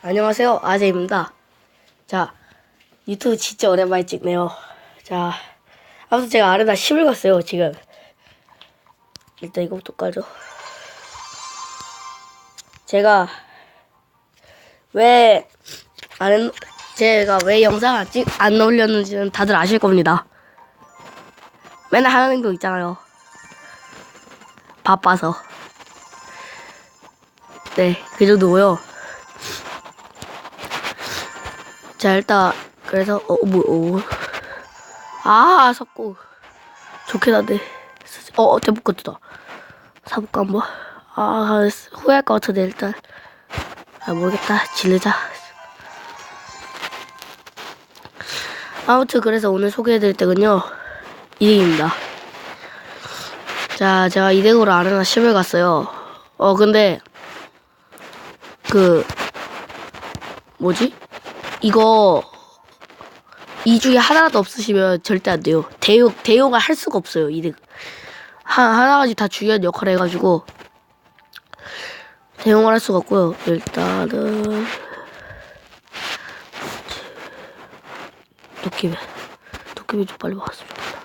안녕하세요. 아재입니다. 자, 유튜브 진짜 오랜만에 찍네요. 자, 아무튼 제가 아레나 10을 갔어요, 지금. 일단 이거부터 깔죠. 제가, 왜, 안, 제가 왜 영상 안 찍, 안 올렸는지는 다들 아실 겁니다. 맨날 하는 거 있잖아요. 바빠서. 네, 그 정도고요. 자 일단 그래서 어뭐 어. 아 섞고. 좋긴 한데. 어, 어 대복 것도다. 사볼까 한번. 아 후회할 것 같은데 일단. 아 모르겠다. 질르자 아무튼 그래서 오늘 소개해드릴 덱은요 이덱입니다. 자 제가 이 덱으로 아레나 10을 갔어요. 어 근데 그 뭐지? 이거 이 중에 하나라도 없으시면 절대 안 돼요. 대용 대용을 할 수가 없어요. 이득 한 하나가지 다 중요한 역할을 해가지고 대용을 할 수가 없고요. 일단은 도끼맨 도끼맨 좀 빨리 왔으면 좋겠다.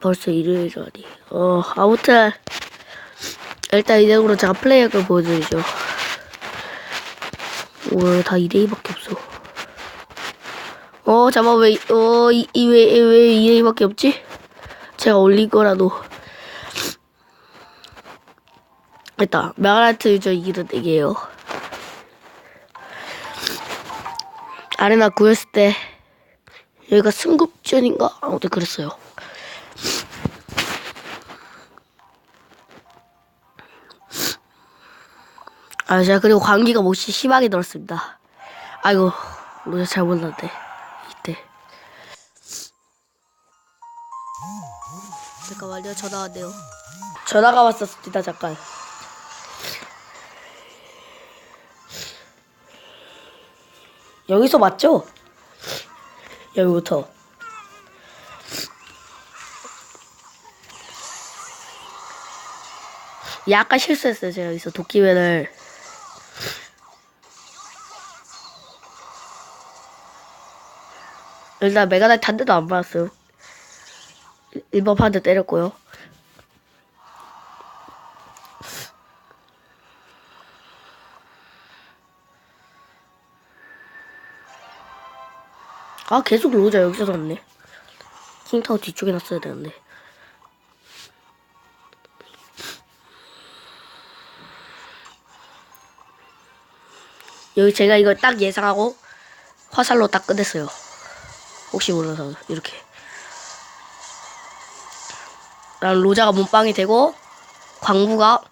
벌써 일요일이라니. 어 아무튼 일단 이덱으로 제가 플레이할 걸 보여드리죠. 오늘 다 2대2밖에 없어. 어, 잠깐, 왜, 어, 이, 이, 왜, 왜 2대2밖에 없지? 제가 올린 거라도. 일단, 메가라트 유저 이기는 덱이에요. 아레나 구했을 때, 여기가 승급전인가? 아무튼 그랬어요. 아, 제가 그리고 감기가 몹시 심하게 들었습니다. 아이고, 우리가 잘 몰랐네. 이때. 잠깐만요, 전화 왔네요. 전화가 왔었습니다, 잠깐. 여기서 맞죠? 여기부터. 약간 실수했어요, 제가 여기서 도끼맨을. 일단 메가나이트 한 대도 안 맞았어요. 1번 판대 때렸고요. 아 계속 로자 여기서 섰네. 킹타워 뒤쪽에 놨어야 되는데. 여기 제가 이걸 딱 예상하고 화살로 딱 끝냈어요. 혹시 몰라서 이렇게. 난 로자가 몸빵이 되고 광부가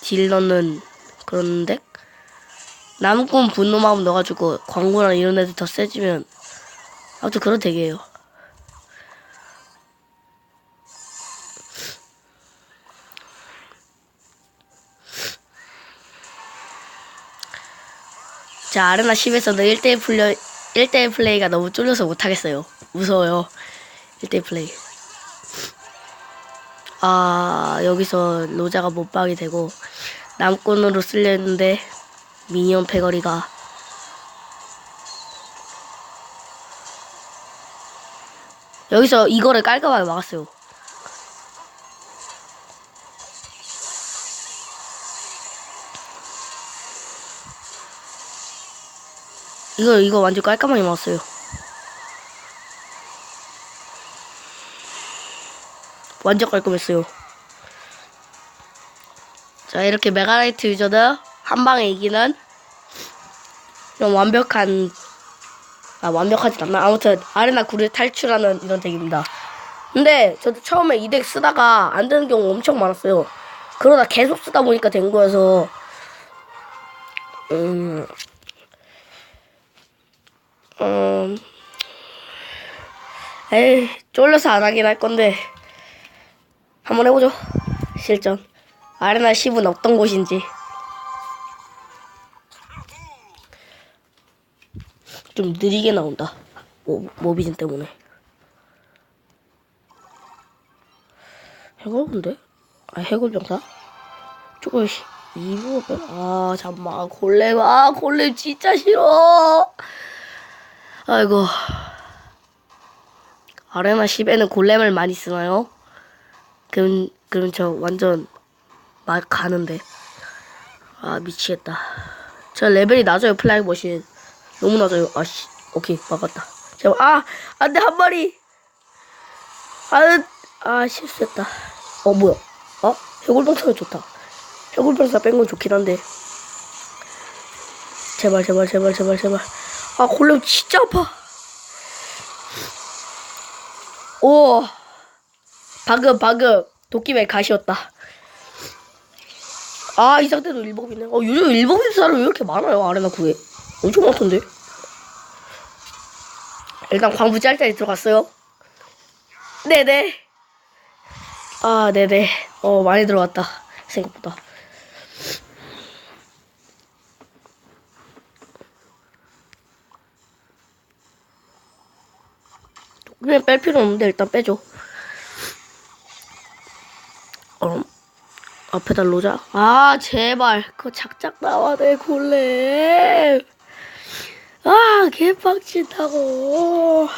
딜 넣는 그런 덱? 나무꾼 분노 마음 넣어가지고 광부랑 이런 애들 더 세지면 아무튼 그런 덱이에요. 자 아레나 10에서는 1대1 플레이 1대1 플레이가 너무 쫄려서 못하겠어요. 무서워요. 1대1 플레이. 아, 여기서 로자가 못박이 되고, 남권으로 쓸려 했는데, 미니언 패거리가. 여기서 이거를 깔끔하게 막았어요. 이거 이거 완전 깔끔하게 먹었어요. 완전 깔끔했어요. 자 이렇게 메가라이트 유저는 한 방에 이기는 좀 완벽한 아 완벽하진 않나 아무튼 아레나 구를 탈출하는 이런 덱입니다. 근데 저도 처음에 이 덱 쓰다가 안 되는 경우 엄청 많았어요. 그러다 계속 쓰다 보니까 된 거여서 음 음, 에이, 쫄려서 안 하긴 할 건데, 한번 해보죠. 실전. 아레나 10은 어떤 곳인지. 좀 느리게 나온다. 모, 모비진 때문에. 해골인데? 아, 해골병사? 조금, 이 부분 아 잠만 골렘 아 골렘 진짜 싫어 아이고. 아레나 10에는 골렘을 많이 쓰나요? 그럼 그럼 저 완전 막 가는데. 아 미치겠다. 저 레벨이 낮아요 플라잉 머신 너무 낮아요. 아씨. 오케이 막았다. 제발 아 안돼 한 마리! 아, 아 실수했다. 어 뭐야? 어? 해골병사가 좋다. 해골병사 뺀 건 좋긴 한데. 제발 제발 제발 제발 제발 아 골렘 진짜 아파. 오. 방금 방금 도끼맨 가시였다. 아 이 상태도 일법이네. 어 요즘 일법인 사람 왜 이렇게 많아요 아레나 9에? 엄청 많던데? 일단 광부 짤짤이 들어갔어요. 네네. 아 네네. 어 많이 들어갔다. 생각보다 그냥 뺄 필요 없는데 일단 빼줘. 어, 앞에다 놓자. 아 제발 그거 작작 나와 내 골렘. 아 개빡친다고.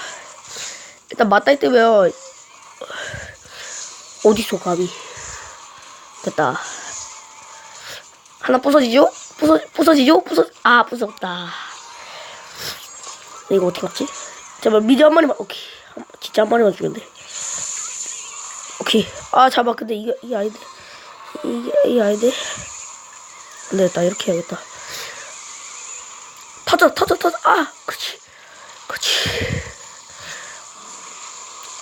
일단 맞다이 뜨면 어디서 감히 됐다. 하나 부서지죠? 부서 부서지죠? 부서 아 부서졌다. 이거 어떻게 맞지? 제발 미디 한 마리만 오케이 한- 진짜 한 마리만 돼 오케이. 아 잡아. 근데 이게 이게 아닌데. 이게 이게 아닌데. 안 되겠다 이렇게 해야겠다. 터져 터져 터져. 아 그렇지. 그렇지.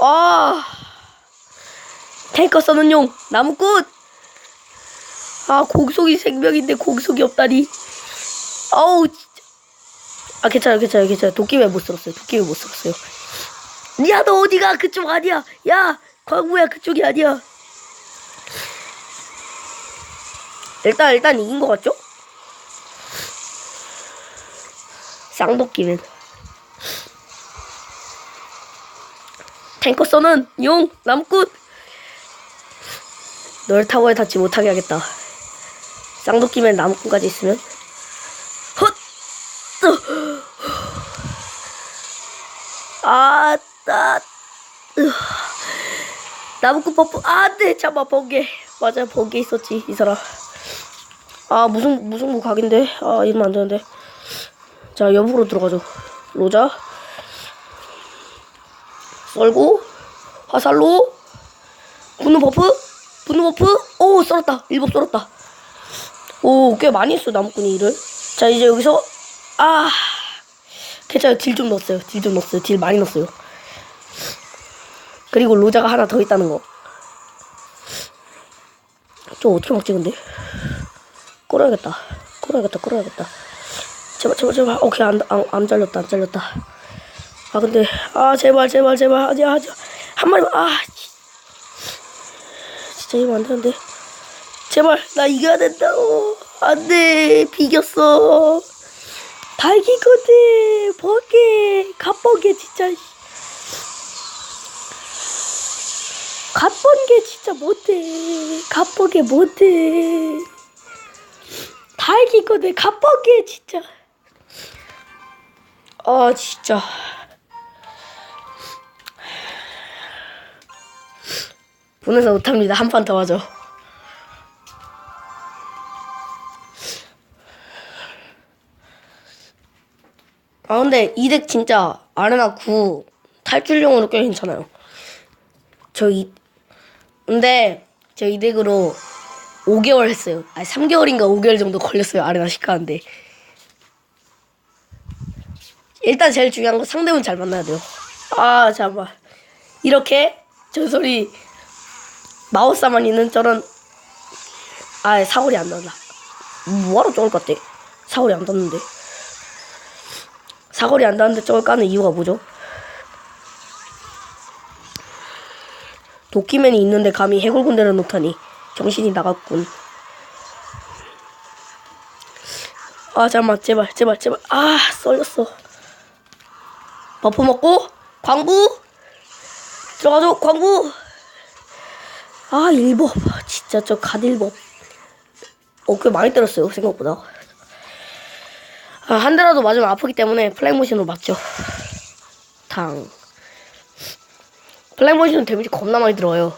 아. 탱커 써는 용. 나무꾼 아 공속이 생명인데 공속이 없다니. 아우 진짜. 아 괜찮아 괜찮아 괜찮아 도끼 왜 못 쓸었어요. 도끼 왜 못 쓸었어요 야 너 어디가? 그쪽 아니야. 야 광부야 그쪽이 아니야. 일단 일단 이긴 것 같죠? 쌍도끼는 탱커 써는 용 남꾼 널 타워에 닿지 못하게 하겠다. 쌍도끼면 나무꾼까지 있으면. 헛! 아, 나, 으, 나무꾼 버프, 아, 네, 잠깐, 번개. 맞아, 번개 있었지, 이 사람. 아, 무슨, 무슨 무 각인데? 아, 이러면 안 되는데. 자, 옆으로 들어가죠. 로자. 썰고, 화살로, 분노 버프, 분노 버프, 오, 썰었다. 일곱 썰었다. 오, 꽤 많이 했어, 나무꾼이 일을. 자, 이제 여기서, 아, 괜찮아요. 딜 좀 넣었어요. 딜 좀 넣었어요. 딜 많이 넣었어요. 그리고 로자가 하나 더 있다는 거. 좀 어떻게 먹지 근데? 끌어야겠다. 끌어야겠다. 끌어야겠다. 제발 제발 제발. 오케이 안, 안, 안 잘렸다. 안 잘렸다. 아 근데 아 제발 제발 제발 하지 하지 한 마리만 아 지- 진짜 이거 안 되는데 제발 나 이겨야 된다고 안돼 비겼어 달기거든 버게 갓버게 진짜 갓번게 진짜 못해. 갓버게 못해. 달기거든 갓버게 진짜. 아 진짜. 보내서 못합니다. 한 판 더 하죠. 아 근데 이 덱 진짜 아레나 9 탈출용으로 꽤 괜찮아요. 저 이 근데 저이 덱으로 5개월 했어요. 아니 3개월인가 5개월 정도 걸렸어요. 아레나 10 가는데. 일단 제일 중요한 건 상대분 잘 만나야 돼요. 아 잠깐 이렇게 저 소리 마우스만 있는 저런 아 사거리 안 난다. 뭐하러 저걸 깠대? 사거리 안 닿는데. 사거리 안 닿는데 저걸 까는 이유가 뭐죠? 도끼맨이 있는데 감히 해골 군대를 놓다니 정신이 나갔군. 아 잠만 제발 제발 제발 아 썰렸어. 버프 먹고 광부 들어가죠 광부. 아 일법 진짜 저 갓일법. 어, 꽤 많이 때렸어요, 생각보다. 아, 한 대라도 맞으면 아프기 때문에 플라이모션으로 맞죠. 탕. 플라이모션은 데미지 겁나 많이 들어요.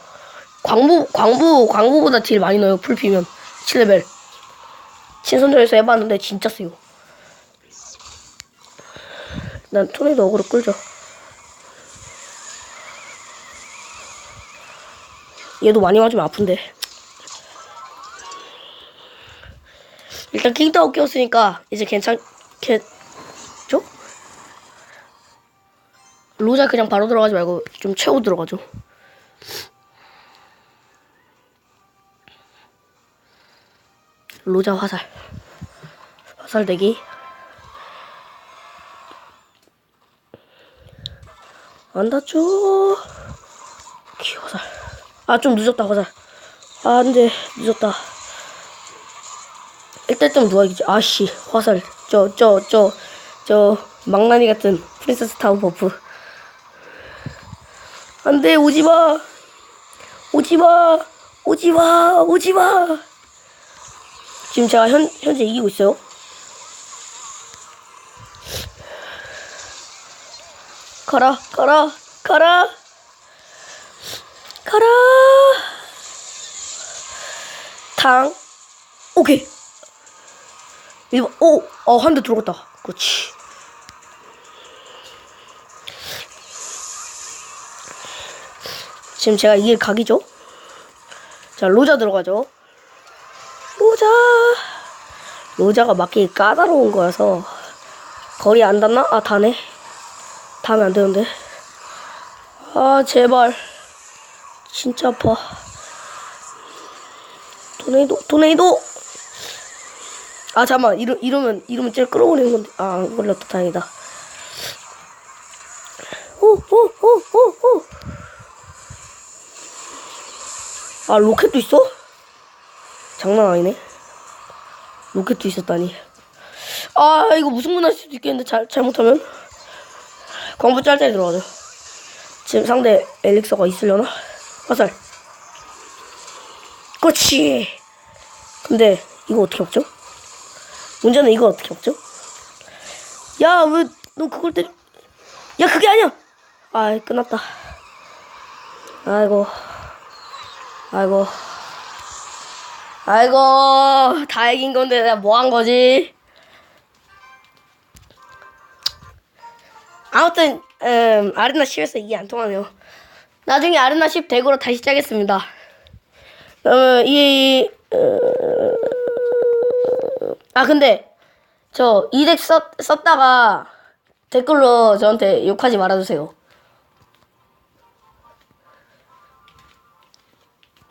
광부, 광부, 광부보다 딜 많이 넣어요, 풀 피면. 7레벨. 친선전에서 해봤는데 진짜 세요. 난 토네이도 어그로 끌죠. 얘도 많이 맞으면 아픈데. 일단 킹타워 끼웠으니까 이제 괜찮겠 로자 그냥 바로 들어가지 말고 좀 채워 들어가죠. 로자 화살. 화살 대기. 안 닿죠? 키 화살. 아, 좀 늦었다, 화살. 아, 안 돼. 늦었다. 일단 좀 누워야겠지. 아씨, 화살. 저, 저, 저, 저, 망나니 같은 프린세스 타운 버프. 안 돼, 오지 마. 오지 마. 오지 마. 오지 마. 지금 제가 현, 현재 이기고 있어요. 가라, 가라, 가라. 가라. 탕. 오케이. 1번, 오, 어, 한 대 들어갔다. 그렇지. 지금 제가 이길 각이죠? 자, 로자 들어가죠. 로자. 로자가 맞기 까다로운 거여서. 거리 안 닿나? 아, 닿네. 닿으면 안 되는데. 아, 제발. 진짜 아파. 토네이도, 토네이도! 아 잠만 이러 이러면 이러면 쟤 끌어올리는 건데 아 안 걸렸다 다행이다. 오 오 오 오 오. 아 로켓도 있어? 장난 아니네. 로켓도 있었다니. 아 이거 무승부날 수도 있겠는데 잘 잘못하면 광부 짤짤이 들어가죠. 지금 상대 엘릭서가 있으려나? 화살. 그렇지. 근데 이거 어떻게 먹죠? 문제는 이거 어떻게 먹죠? 야, 왜 너 그걸 때려? 야, 그게 아니야! 아, 끝났다. 아이고. 아이고. 아이고, 다 이긴 건데 내가 뭐 한 거지? 아무튼, 음, 아레나 10에서 이게 안 통하네요. 나중에 아레나 10 대구로 다시 짜겠습니다. 어, 이, 어, 아 근데 저 이덱 썼, 썼다가 댓글로 저한테 욕하지 말아주세요.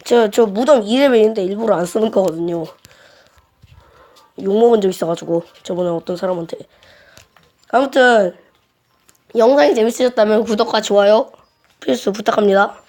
저, 저 무덤 2레벨인데 일부러 안 쓰는 거거든요. 욕먹은 적 있어가지고 저번에 어떤 사람한테 아무튼 영상이 재밌으셨다면 구독과 좋아요 필수 부탁합니다.